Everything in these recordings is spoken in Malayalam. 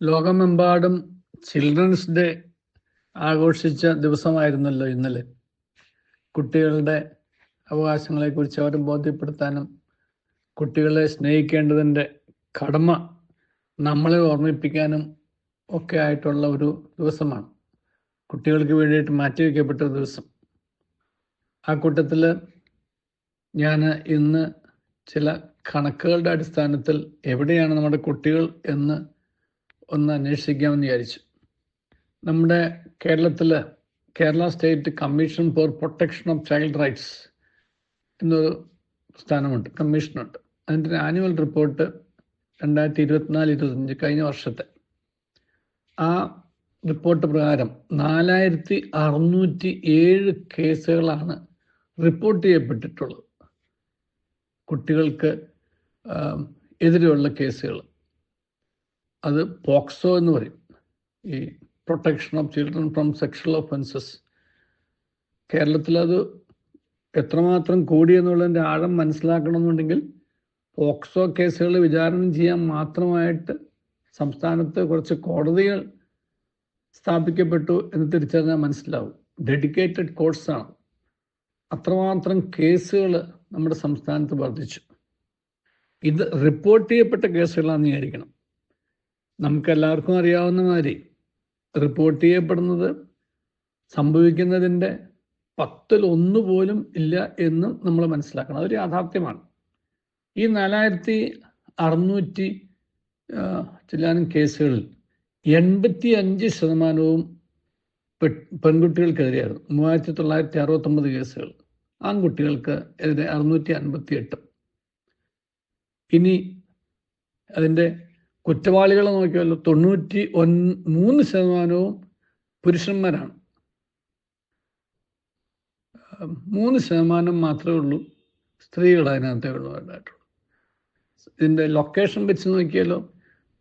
ലോകമെമ്പാടും ചിൽഡ്രൻസ് ഡേ ആഘോഷിച്ച ദിവസമായിരുന്നല്ലോ ഇന്നലെ. കുട്ടികളുടെ അവകാശങ്ങളെക്കുറിച്ച് അവരെ ബോധ്യപ്പെടുത്താനും കുട്ടികളെ സ്നേഹിക്കേണ്ടതിന്റെ കടമ നമ്മളെ ഓർമ്മിപ്പിക്കാനും ഒക്കെ ആയിട്ടുള്ള ഒരു ദിവസമാണ്. കുട്ടികൾക്ക് വേണ്ടിയിട്ട് മാറ്റിവെക്കപ്പെട്ട ദിവസം. ആ കൂട്ടത്തിൽ ഞാൻ ഇന്ന് ചില കണക്കുകളുടെ അടിസ്ഥാനത്തിൽ എവിടെയാണ് നമ്മുടെ കുട്ടികൾ എന്ന് ഒന്ന് അന്വേഷിക്കാമെന്ന് വിചാരിച്ചു. നമ്മുടെ കേരളത്തിൽ Kerala state commission for protection of child rights എന്നൊരു സ്ഥാനമുണ്ട് കമ്മീഷനുണ്ട്. അതിന്റെ ആനുവൽ റിപ്പോർട്ട് രണ്ടായിരത്തി ഇരുപത്തിനാല് ഇരുപത്തഞ്ച് കഴിഞ്ഞ വർഷത്തെ. ആ റിപ്പോർട്ട് പ്രകാരം നാലായിരത്തി അറുന്നൂറ്റി ഏഴ് കേസുകളാണ് റിപ്പോർട്ട് ചെയ്യപ്പെട്ടിട്ടുള്ളത്. കുട്ടികൾക്ക് എതിരെയുള്ള കേസുകൾ അത് പോക്സോ എന്ന് പറയും. ഈ protection of children from sexual offences കേരളത്തിൽ അത് എത്രമാത്രം കൂടിയെന്നുള്ളതിന്റെ ആഴം മനസ്സിലാക്കണമെന്നുണ്ടെങ്കിൽ പോക്സോ കേസുകൾ വിചാരണ ചെയ്യാൻ മാത്രമായിട്ട് സംസ്ഥാനത്ത് കുറച്ച് കോടതികൾ സ്ഥാപിക്കപ്പെട്ടു എന്ന് തിരിച്ചറിഞ്ഞാൽ മനസ്സിലാവും. ഡെഡിക്കേറ്റഡ് കോഴ്സാണ് അത്രമാത്രം കേസുകൾ നമ്മുടെ സംസ്ഥാനത്ത് വർദ്ധിച്ചു. ഇത് റിപ്പോർട്ട് ചെയ്യപ്പെട്ട കേസുകളാണെന്ന് വിചാരിക്കണം. നമുക്കെല്ലാവർക്കും അറിയാവുന്ന മാതിരി റിപ്പോർട്ട് ചെയ്യപ്പെടുന്നത് സംഭവിക്കുന്നതിന്റെ പത്തിൽ ഒന്ന് പോലും ഇല്ല എന്ന് നമ്മൾ മനസ്സിലാക്കണം. അതൊരു യാഥാർത്ഥ്യമാണ്. ഈ നാലായിരത്തി അറുന്നൂറ്റി ചില്ലാനും കേസുകളിൽ എൺപത്തി അഞ്ച് ശതമാനവും പെൺകുട്ടികൾക്കെതിരെയായിരുന്നു. മൂവായിരത്തി തൊള്ളായിരത്തി അറുപത്തൊമ്പത് കേസുകൾ. ആൺകുട്ടികൾക്ക് എതിരെ അറുന്നൂറ്റി അൻപത്തി എട്ട് ഇനി അതിന്റെ കുറ്റവാളികളെ നോക്കിയാലോ തൊണ്ണൂറ്റി ഒൻ മൂന്ന് ശതമാനവും പുരുഷന്മാരാണ്. മൂന്ന് ശതമാനം മാത്രമേ ഉള്ളൂ സ്ത്രീകൾ അതിനകത്ത് ഉള്ളതായിട്ടുള്ളൂ ഇതിന്റെ ലൊക്കേഷൻ വെച്ച് നോക്കിയാലോ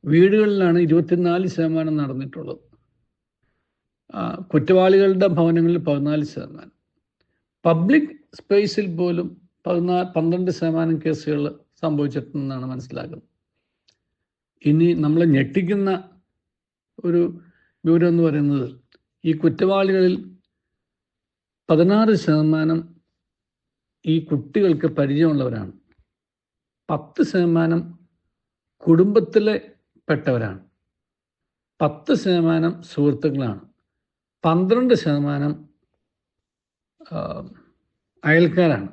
വീടുകളിലാണ് ഇരുപത്തിനാല് ശതമാനം നടന്നിട്ടുള്ളത്. കുറ്റവാളികളുടെ ഭവനങ്ങളിൽ പതിനാല് ശതമാനം. പബ്ലിക് സ്പേസിൽ പോലും പതിനാ പന്ത്രണ്ട് ശതമാനം കേസുകൾ സംഭവിച്ചിട്ടുണ്ടെന്നാണ് മനസ്സിലാക്കുന്നത്. ഇനി നമ്മളെ ഞെട്ടിക്കുന്ന ഒരു വിവരം എന്ന് പറയുന്നത് ഈ കുറ്റവാളികളിൽ പതിനാറ് ശതമാനം ഈ കുട്ടികൾക്ക് പരിചയമുള്ളവരാണ്. പത്ത് ശതമാനം കുടുംബത്തിലെ പെട്ടവരാണ്. പത്ത് ശതമാനം സുഹൃത്തുക്കളാണ്. പന്ത്രണ്ട് ശതമാനം അയൽക്കാരാണ്.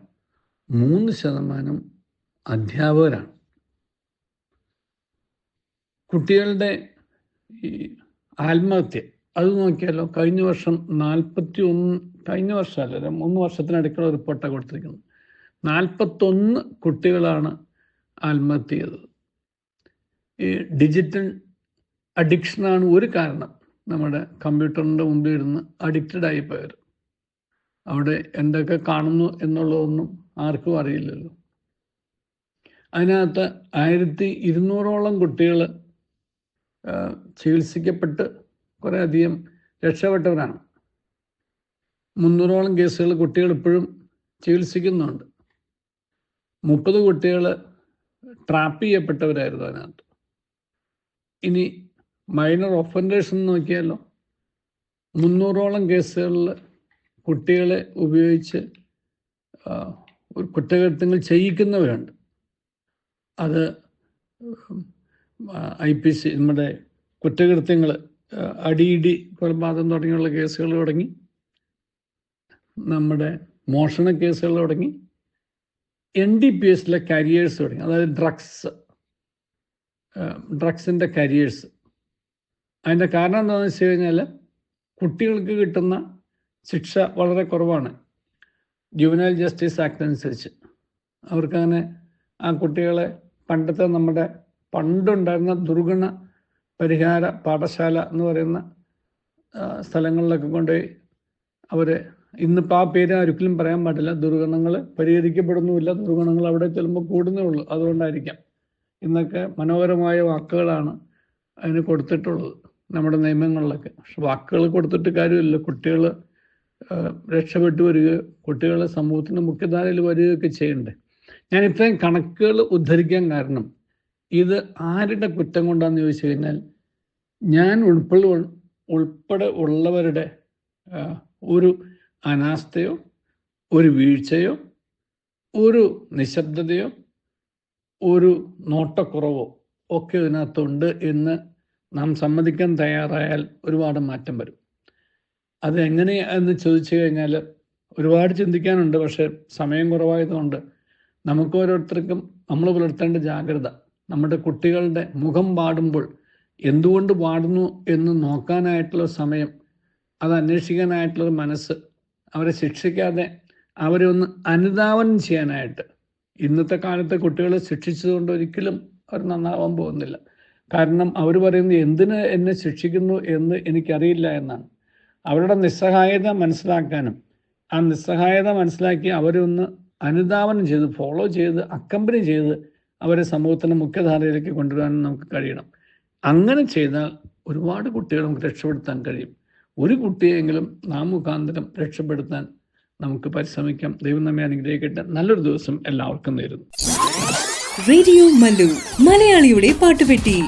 മൂന്ന് ശതമാനം അധ്യാപകരാണ്. കുട്ടികളുടെ ഈ ആത്മഹത്യ. അത് നോക്കിയാലോ കഴിഞ്ഞ വർഷം നാൽപ്പത്തി ഒന്ന് കഴിഞ്ഞ വർഷമല്ല മൂന്ന് വർഷത്തിനടുക്കുള്ള റിപ്പോർട്ടാണ് കൊടുത്തിരിക്കുന്നത്. നാൽപ്പത്തൊന്ന് കുട്ടികളാണ് ആത്മഹത്യ ചെയ്തത് ഈ ഡിജിറ്റൽ അഡിക്ഷനാണ് ഒരു കാരണം. നമ്മുടെ കമ്പ്യൂട്ടറിന്റെ മുമ്പിൽ ഇരുന്ന് അഡിക്റ്റഡ് ആയി പോയവർ. അവിടെ എന്തൊക്കെ കാണുന്നു എന്നുള്ളതൊന്നും ആർക്കും അറിയില്ലല്ലോ. അതിനകത്ത് ആയിരത്തി ഇരുന്നൂറോളം കുട്ടികൾ ചികിത്സിക്കപ്പെട്ട് കുറേയധികം രക്ഷപ്പെട്ടവരാണ്. മുന്നൂറോളം കേസുകൾ കുട്ടികൾ ഇപ്പോഴും ചികിത്സിക്കുന്നുണ്ട്. മുപ്പത് കുട്ടികൾ ട്രാപ്പ് ചെയ്യപ്പെട്ടവരായിരുന്നു അതിനകത്ത്. ഇനി മൈനർ ഒഫൻഡേഴ്സ് നോക്കിയാലോ? മുന്നൂറോളം കേസുകളിൽ കുട്ടികളെ ഉപയോഗിച്ച് കുറ്റകൃത്യങ്ങൾ ചെയ്യിക്കുന്നവരുണ്ട്. അത് ഐ പി സി നമ്മുടെ കുറ്റകൃത്യങ്ങൾ അടിയിടി കൊലപാതകം തുടങ്ങിയുള്ള കേസുകൾ തുടങ്ങി. നമ്മുടെ മോഷണ കേസുകൾ തുടങ്ങി. എൻ ഡി പി എസിലെ കരിയേഴ്സ് തുടങ്ങി. അതായത് ഡ്രഗ്സ് ഡ്രഗ്സിന്റെ കരിയേഴ്സ് അതിന്റെ കാരണം എന്താണെന്ന് വെച്ച് കഴിഞ്ഞാൽ കുട്ടികൾക്ക് കിട്ടുന്ന ശിക്ഷ വളരെ കുറവാണ്. ജുവനൽ ജസ്റ്റിസ് ആക്ട് അനുസരിച്ച്. അവർക്കങ്ങനെ ആ കുട്ടികളെ പണ്ടത്തെ നമ്മുടെ പണ്ടുണ്ടായിരുന്ന ദുർഗുണ പരിഹാര പാഠശാല എന്ന് പറയുന്ന സ്ഥലങ്ങളിലൊക്കെ കൊണ്ടുപോയി അവരെ ഇന്നിപ്പോൾ ആ പേര് ഒരിക്കലും പറയാൻ പാടില്ല. ദുർഗുണങ്ങൾ പരിഹരിക്കപ്പെടുന്നുമില്ല. ദുർഗുണങ്ങൾ അവിടെ ചെല്ലുമ്പോൾ കൂടുന്നേ ഉള്ളൂ. അതുകൊണ്ടായിരിക്കാം ഇന്നൊക്കെ മനോഹരമായ വാക്കുകളാണ് അതിന് കൊടുത്തിട്ടുള്ളത് നമ്മുടെ നിയമങ്ങളിലൊക്കെ. പക്ഷെ വാക്കുകൾ കൊടുത്തിട്ട് കാര്യമില്ല. കുട്ടികൾ രക്ഷപ്പെട്ടു വരികയോ കുട്ടികൾ സമൂഹത്തിന്റെ മുഖ്യധാരയിൽ വരികയൊക്കെ ചെയ്യണ്ടേ? ഞാൻ ഇത്രയും കണക്കുകൾ ഉദ്ധരിക്കാൻ കാരണം ഇത് ആരുടെ കുറ്റം കൊണ്ടാന്ന് ചോദിച്ചു കഴിഞ്ഞാൽ ഞാൻ ഉൾപ്പെടെ ഉൾപ്പെടെ ഉള്ളവരുടെ ഒരു അനാസ്ഥയോ ഒരു വീഴ്ചയോ ഒരു നിശബ്ദതയോ ഒരു നോട്ടക്കുറവോ ഒക്കെ ഇതിനകത്തുണ്ട് എന്ന് നാം സമ്മതിക്കാൻ തയ്യാറായാൽ ഒരുപാട് മാറ്റം വരും. അത് എങ്ങനെ എന്ന് ചോദിച്ചു കഴിഞ്ഞാൽ ഒരുപാട് ചിന്തിക്കാനുണ്ട് പക്ഷെ സമയം കുറവായതുകൊണ്ട് നമുക്ക് ഓരോരുത്തർക്കും നമ്മൾ പുലർത്തേണ്ട ജാഗ്രത നമ്മുടെ കുട്ടികളുടെ മുഖം പാടുമ്പോൾ എന്തുകൊണ്ട് പാടുന്നു എന്ന് നോക്കാനായിട്ടുള്ള സമയം അത് അന്വേഷിക്കാനായിട്ടുള്ള മനസ്സ് അവരെ ശിക്ഷിക്കാതെ അവരെ ഒന്ന് അനുധാവനം ചെയ്യാനായിട്ട്. ഇന്നത്തെ കാലത്തെ കുട്ടികളെ ശിക്ഷിച്ചതുകൊണ്ട് ഒരിക്കലും അവർ നന്നാവാൻ പോകുന്നില്ല. കാരണം അവർ പറയുന്നത് എന്തിന് എന്നെ ശിക്ഷിക്കുന്നു എന്ന് എനിക്കറിയില്ല എന്നാണ്. അവരുടെ നിസ്സഹായത മനസ്സിലാക്കാനും ആ നിസ്സഹായത മനസ്സിലാക്കി അവരെ ഒന്ന് അനുധാവനം ചെയ്ത് ഫോളോ ചെയ്ത് അക്കമ്പനി ചെയ്ത് അവരെ സമൂഹത്തിന്റെ മുഖ്യധാരയിലേക്ക് കൊണ്ടുവരാനും നമുക്ക് കഴിയണം. അങ്ങനെ ചെയ്താൽ ഒരുപാട് കുട്ടികൾ നമുക്ക് രക്ഷപ്പെടുത്താൻ കഴിയും. ഒരു കുട്ടിയെങ്കിലും നാം മുഖാന്തരം രക്ഷപ്പെടുത്താൻ നമുക്ക് പരിശ്രമിക്കാം. ദൈവം നമ്മെ അനുഗ്രഹിക്കട്ടെ. നല്ലൊരു ദിവസം എല്ലാവർക്കും നേരുന്നു. റേഡിയോ മലയാളിയുടെ പാട്ടുപെട്ടി.